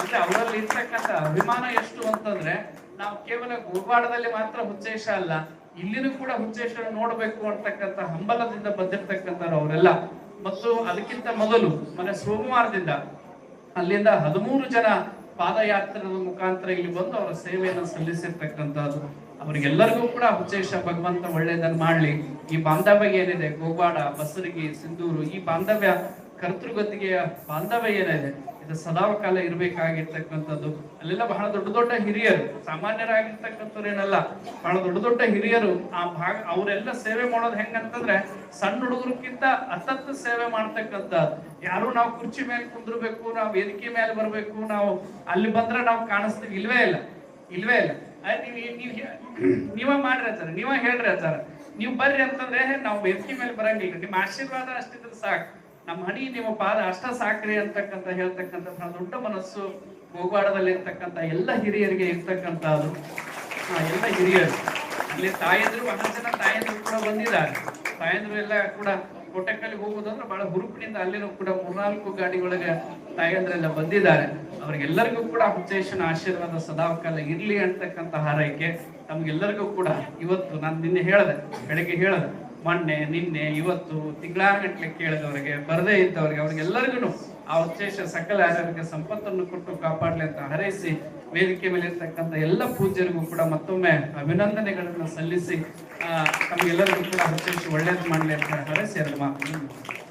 ಅಂದ್ರೆ ಅವರಲ್ಲಿ ಇರ್ತಕ್ಕಂಥ ಅಭಿಮಾನ ಎಷ್ಟು ಅಂತಂದ್ರೆ ನಾವು ಕೇವಲ ಗುರುವಾಡದಲ್ಲಿ ಮಾತ್ರ ಹುಚ್ಚೇಶ ಅಲ್ಲ, ಇಲ್ಲಿನೂ ಕೂಡ ಹುಚ್ಚೇಶ ನೋಡಬೇಕು ಅಂತಕ್ಕಂಥ ಹಂಬಲದಿಂದ ಬಂದಿರ್ತಕ್ಕಂಥವ್ರು ಅವರೆಲ್ಲ. ಮತ್ತು ಅದಕ್ಕಿಂತ ಮೊದಲು ಮನೆ ಸೋಮವಾರದಿಂದ ಅಲ್ಲಿಂದ ಹದಿಮೂರು ಜನ ಪಾದಯಾತ್ರದ ಮುಖಾಂತರ ಇಲ್ಲಿ ಬಂದು ಅವರ ಸೇವೆಯನ್ನು ಸಲ್ಲಿಸಿರ್ತಕ್ಕಂಥದ್ದು. ಅವರಿಗೆಲ್ಲರಿಗೂ ಕೂಡ ಹುಚ್ಚೇಶ ಭಗವಂತ ಒಳ್ಳೆಯದನ್ನು ಮಾಡಲಿ. ಈ ಬಾಂಧವ್ಯ ಏನಿದೆ? ಗೋವಾಡ, ಬಸರಿಗೆ, ಸಿಂಧೂರು, ಈ ಬಾಂಧವ್ಯ ಕರ್ತೃಗತಿಗೆಯ ಬಾಂಧವ್ಯ ಏನಿದೆ? ಇದು ಸದಾಕಾಲ ಇರಬೇಕಾಗಿರ್ತಕ್ಕಂಥದ್ದು. ಅಲ್ಲೆಲ್ಲ ಬಹಳ ದೊಡ್ಡ ದೊಡ್ಡ ಹಿರಿಯರು, ಸಾಮಾನ್ಯರಾಗಿರ್ತಕ್ಕಂಥವ್ರು ಏನಲ್ಲ, ಬಹಳ ದೊಡ್ಡ ದೊಡ್ಡ ಹಿರಿಯರು ಆ ಭಾಗ, ಅವರೆಲ್ಲ ಸೇವೆ ಮಾಡೋದು ಹೆಂಗಂತಂದ್ರೆ ಸಣ್ಣ ಹುಡುಗರಕ್ಕಿಂತ ಅತತ್ ಸೇವೆ ಮಾಡ್ತಕ್ಕಂಥ. ಯಾರು ನಾವು ಕುರ್ಚಿ ಮೇಲೆ ಕುಂದ್ರಬೇಕು, ನಾವು ವೇದಿಕೆ ಮೇಲೆ ಬರಬೇಕು, ನಾವು ಅಲ್ಲಿ ಬಂದ್ರೆ ನಾವು ಕಾಣಿಸ್ತೀವಿ. ಇಲ್ವೇ ಇಲ್ಲ ಇಲ್ವೇ ಇಲ್ಲ. ನೀವು ಮಾಡ್ರಿ ಅಂತಾರ ನೀವ ಹೇಳ್ರಿ ಅಂತಾರ ನೀವು ಬರ್ರಿ ಅಂತಂದ್ರೆ ನಾವು ವೇದಿಕೆ ಮೇಲೆ ಬರಂಗಿಲ್ಲ. ನಿಮ್ಮ ಆಶೀರ್ವಾದ ಅಷ್ಟಿದ್ರೆ ಸಾಕು. ನಮ್ಮ ಹಣಿ, ನಿಮ್ಮ ಪಾದ ಅಷ್ಟ ಸಾಕ್ರಿ ಅಂತಕ್ಕಂಥ, ಹೇಳ್ತಕ್ಕಂಥ ಬಹಳ ದೊಡ್ಡ ಮನಸ್ಸು ಗೋವಾಡದಲ್ಲಿ ಇರ್ತಕ್ಕಂಥ ಎಲ್ಲ ಹಿರಿಯರಿಗೆ ಇರ್ತಕ್ಕಂಥದ್ದು ಎಲ್ಲ ಹಿರಿಯರು. ಅಲ್ಲಿ ತಾಯಂದ್ರು ಬಹಳ ಜನ ತಾಯಂದ್ರು ಕೂಡ ಬಂದಿದ್ದಾರೆ. ತಾಯಂದ್ರು ಎಲ್ಲ ಕೂಡ ಕೋಟೆಕಲ್ಲಿ ಹೋಗೋದಂದ್ರೆ ಬಹಳ ಹುರುಪಿನಿಂದ ಅಲ್ಲಿನೂ ಕೂಡ ಮೂರ್ನಾಲ್ಕು ಗಾಡಿ ಒಳಗೆ ತಾಯಂದ್ರೆಲ್ಲ ಬಂದಿದ್ದಾರೆ. ಅವ್ರಿಗೆಲ್ಲರಿಗೂ ಕೂಡ ಹುಚ್ಚೇಶನ ಆಶೀರ್ವಾದ ಸದಾಕಾಲ ಇರ್ಲಿ ಅಂತಕ್ಕಂಥ ಹಾರೈಕೆ. ತಮ್ಗೆಲ್ಲರಿಗೂ ಕೂಡ ಇವತ್ತು ನಾನು ನಿನ್ನೆ ಹೇಳಿದೆ, ಬೆಳಗ್ಗೆ ಹೇಳ್ದೆ. ಮೊನ್ನೆ, ನಿನ್ನೆ, ಇವತ್ತು ತಿಂಗಳಾಗಟ್ಲೆ ಕೇಳಿದವರಿಗೆ, ಬರದೇ ಇದ್ದವರಿಗೆ, ಅವ್ರಿಗೆಲ್ಲರಿಗೂ ಆ ಉದ್ದೇಶ ಸಕಲ ಆರೋಗ್ಯ ಸಂಪತ್ತನ್ನು ಕೊಟ್ಟು ಕಾಪಾಡಲಿ ಅಂತ ಹರೈಸಿ, ವೇದಿಕೆ ಮೇಲೆ ಇರ್ತಕ್ಕಂಥ ಎಲ್ಲ ಪೂಜ್ಯರಿಗೂ ಕೂಡ ಮತ್ತೊಮ್ಮೆ ಅಭಿನಂದನೆಗಳನ್ನು ಸಲ್ಲಿಸಿ ತಮಗೆಲ್ಲರಿಗೂ ಕೂಡ ಉದ್ದೇಶ ಒಳ್ಳೇದು ಮಾಡಲಿ ಅಂತ ಹರೈಸಿ, ಎರಡು ಮಾತು.